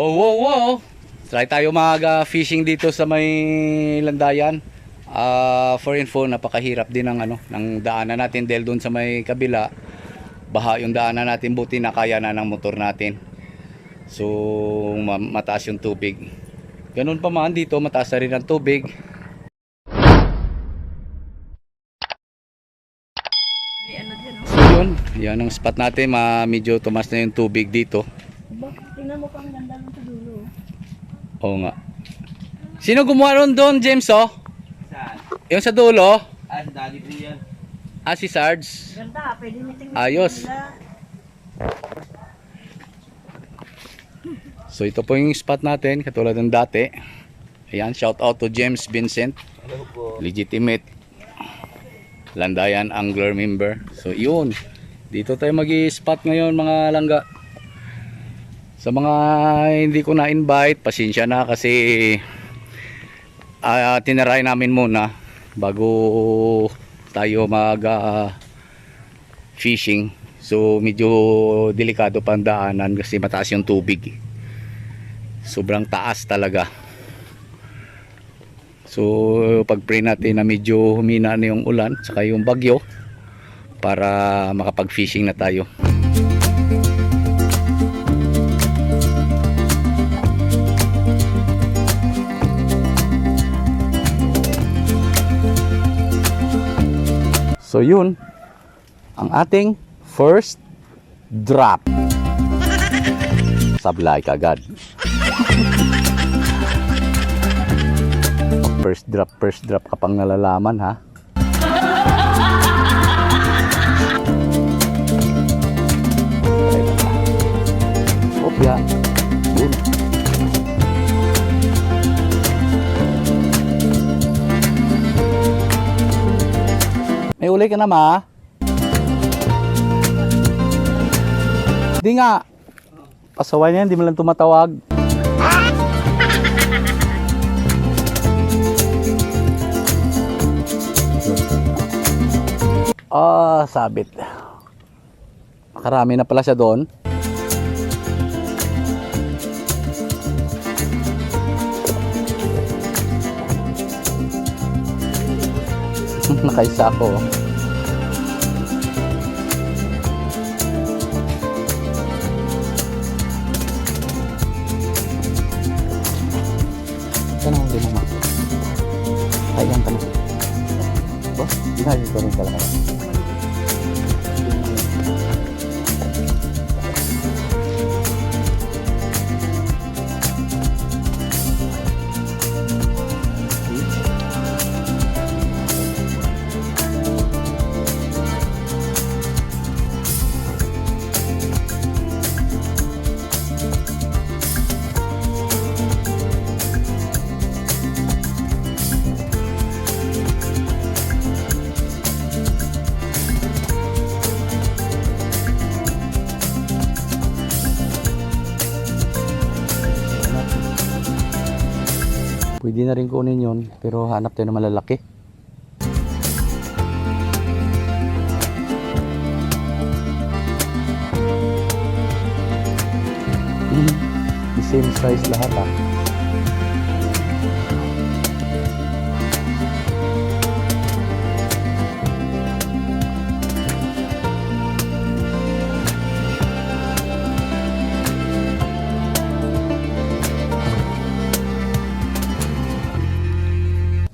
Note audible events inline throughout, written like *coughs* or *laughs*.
Oh, wow, wow. Try tayo mag ah, fishing dito sa may landayan. Ah, for info, napakahirap din ng ano, ng daanan natin dahil doon sa may kabila. Baha yung daanan natin, buti na kaya na ng motor natin. So, ma- mataas yung tubig. Ganun pa man dito, mataas na rin ang tubig. Ano. So yun, yan ang spot natin, ma medyo tumas na yung tubig dito. Ba, tingnan mo pang ganda ng sa dulo. Oo nga. Sino gumawa ron doon, James, oh? Saan? Yung sa dulo? Ah, sa dali ko yan. Ah, si Sarge. Ganda, pwede niting Ayos. So ito po yung spot natin, katulad ng dati. Ayan, shout out to James Vincent, legitimate Landayan Angler member. So yun, dito tayo mag spot ngayon mga langga. Sa mga hindi ko na-invite, pasensya na kasi ah tinaray namin muna bago tayo mag ah, fishing. So medyo delikado pa ang daanan kasi mataas yung tubig. Sobrang taas talaga. So pag pray natin na medyo humina na yung ulan saka yung bagyo para makapag-fishing na tayo. So yun, ang ating first drop. Sablay kagad. first drop, first drop ka pang nalalaman ha. Opya. Yun. May uli ka na ma? Di nga. Pasaway niya, hindi mo lang tumatawag. Ah, sabit. Makarami na pala siya doon. *laughs* Nakaisa ako. Tanong din naman. Ayan tanong. Ba? Ginagawa ko rin talaga. Pwede na rin kunin yun, pero hanap tayo ng malalaki. Hmm, the same size lahat ah.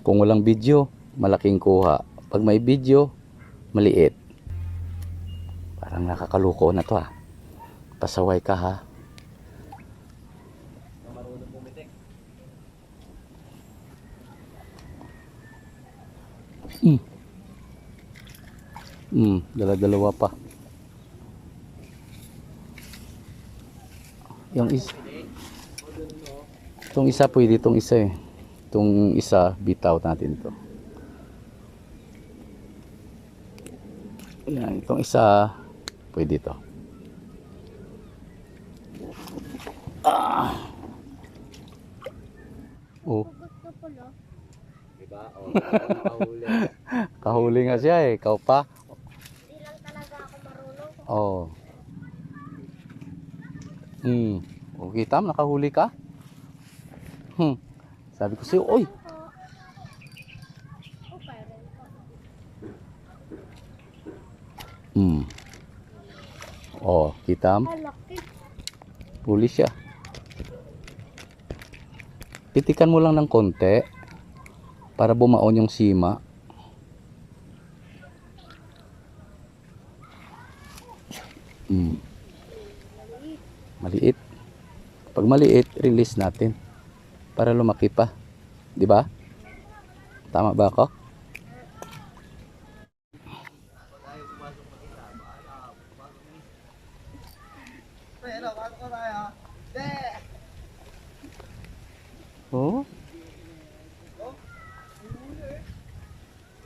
Kung walang video, malaking kuha. Pag may video, maliit. Parang nakakaluko na to ah. Pasaway ka ha. Hmm. Hmm, dala-dalawa pa. Yung isa. Itong isa pwede itong isa eh. Itong isa bitaw natin to. Yan, itong isa pwede to. Ah. Oh, Diba? O, nakahuli. kahuli nga siya eh. Ikaw pa. Hindi lang talaga ako marunong. Oh. Hmm. O, kita mo, nakahuli ka? Hmm. Sabi ko sa'yo, oy. Hmm. Oh, kita mo? Huli siya. Pitikan mo lang ng konti para bumaon yung sima. Hmm. Maliit. Pag maliit, release natin para lumaki pa. 'Di ba? Tama ba ako? Oh,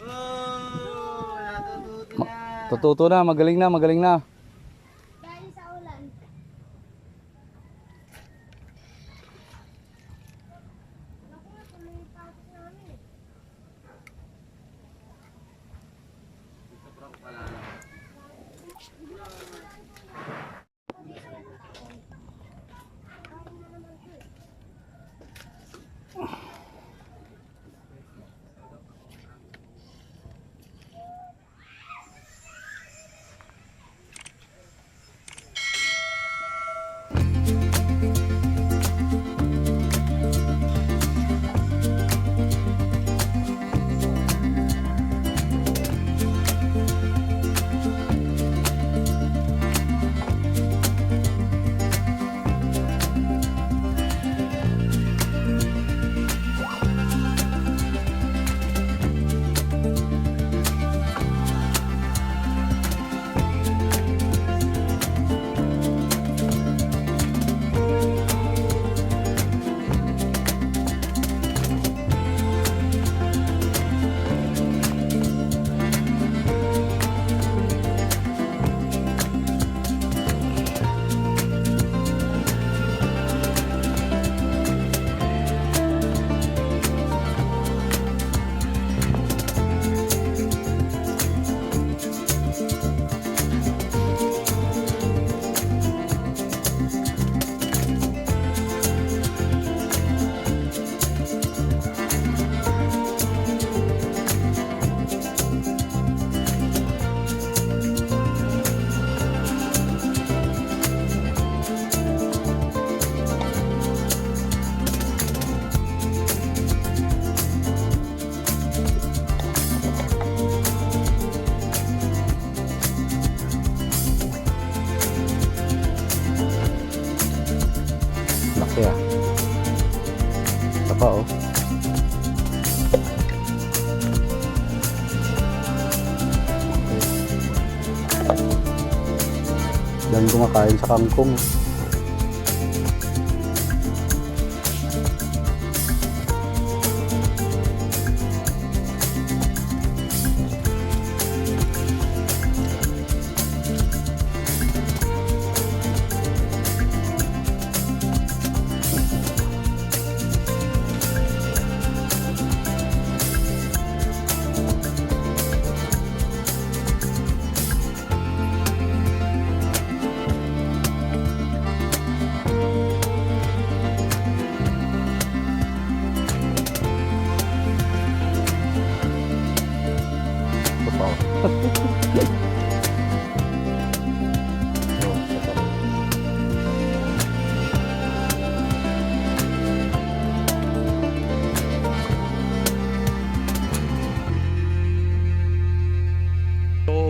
Oh, natututo Ma- na. tututo na, magaling na, magaling na. Kumakain sa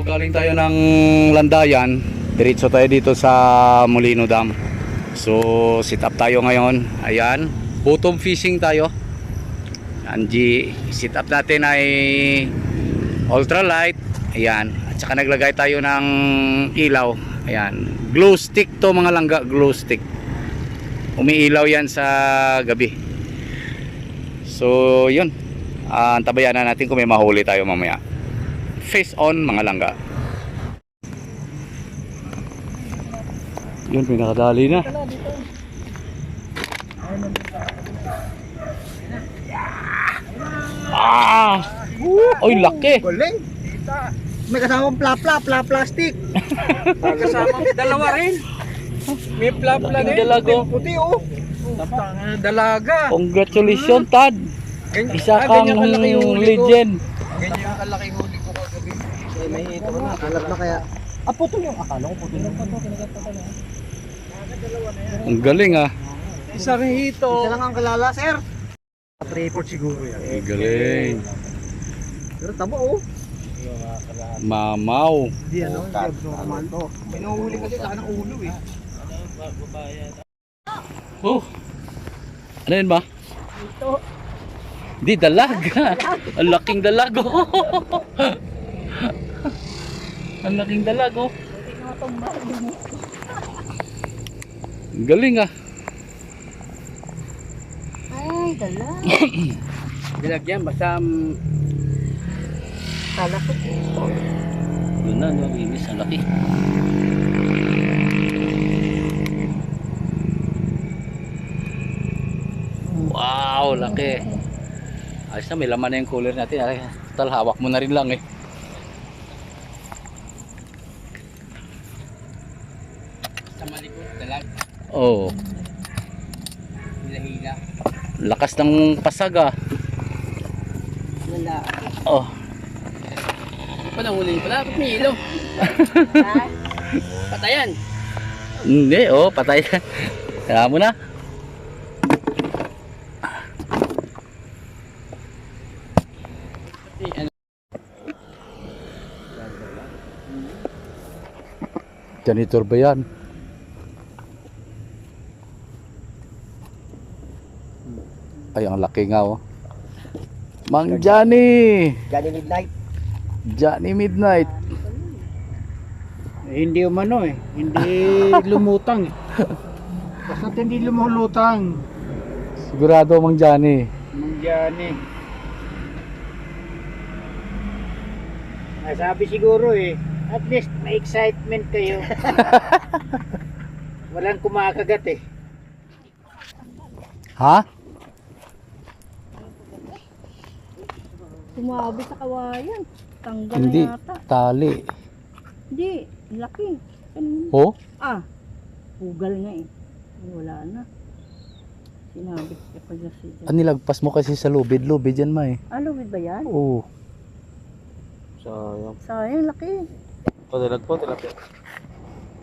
Galing tayo ng Landayan, diretso tayo dito sa Molino Dam. So sit up tayo ngayon. Ayan, bottom fishing tayo. Anji, sit up natin ay ultralight. Ayan, at saka naglagay tayo ng ilaw. Ayan, glow stick to mga langga, glow stick. Umiilaw yan sa gabi. So, yun. Ah, antabayan na natin kung may mahuli tayo mamaya face on mga langga. Yun, pinakadali na. Ah! Oy, laki! Galing. May kasamang plapla, pla plastic. May *laughs* kasamang dalawa rin. May plapla din. dalago. Puti oh. Dalaga. Congratulations, Tad! Isa ah, kang legend. Ganyan yung kalaki huli may hito ko na. Alam na kaya. Ah, putol yung akala ko. Putol yung putol. Ang galing ah. Isang hito. Isa lang ang kalala, sir. Report siguro yan. Ang galing. Pero tabo oh. Mamaw. Hindi ano, hindi abnormal to. Pinuhuli kasi sa ng ulo eh. Oh. Ano yun ba? Di, dalaga. *laughs* Ang laking dalago. *laughs* Ang laking dalago. Ang galing ah. Ay, dala. Bilagyan, *coughs* basta um, Kala ko. Yun na, no, imis. Ang laki. Wow, laki. Ayos na, may laman na yung cooler natin. Ay, total, hawak mo na rin lang eh. sa malikot, dalag, Oo. Oh, hila-hila. lakas ng pasag ah. Wala. Oh, Pa nang huli pala, ba't may ilaw? *laughs* Patayan. hindi, oh, patay. Kaya mo na. Ano? Janitor ba yan? Ay, ang laki nga oh. Mang Johnny! Johnny Midnight. Johnny Midnight. Eh, hindi umano eh. Hindi *laughs* lumutang eh. Basta hindi lumulutang. Sigurado Mang Johnny. Mang Johnny. Nasabi siguro eh. At least may excitement kayo. *laughs* Walang kumakagat eh. Ha? Tumabi sa kawayan. Tanggal Hindi. na yata. Tali. Hindi. Laki. Ano? Oh? Ah. Pugal nga eh. Wala na. Sinabi ko pala si Ah, nilagpas mo kasi sa lubid. Lubid yan ma eh. Alawid ba yan? Oo. Sayang. Sayang, laki. Padalag po, tilapia.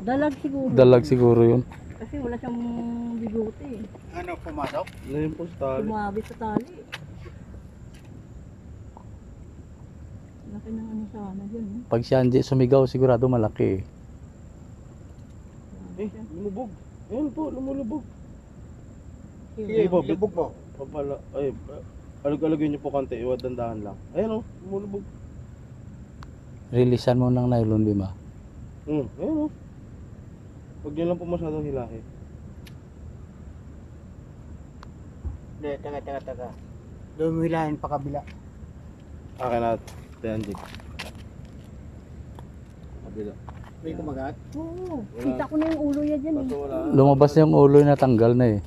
Dalag siguro. Dalag siguro yun. Kasi wala siyang bigote eh. Ano, pumasok? Ano yung po sa Tumabi sa tali. Laki ng ano sana dyan eh. Pag si Angie sumigaw, sigurado malaki. Eh, lumubog. Ayun po, lumulubog. Sige, po, lubog mo. Papala, ay, alag-alagin niyo po konti, iwad dandahan lang. Ayun o, lumulubog. Releasean mo ng nylon bima. Hmm, ayun o. Huwag niyo lang po masyadong hilahin. Hindi, taga, taga, taga. Lumilahin pa kabila. Akin na, Tenjik. Kabila. May kumagat? Oo. Kita ko na yung ulo yan dyan eh. Lumabas na yung ulo na tanggal na eh.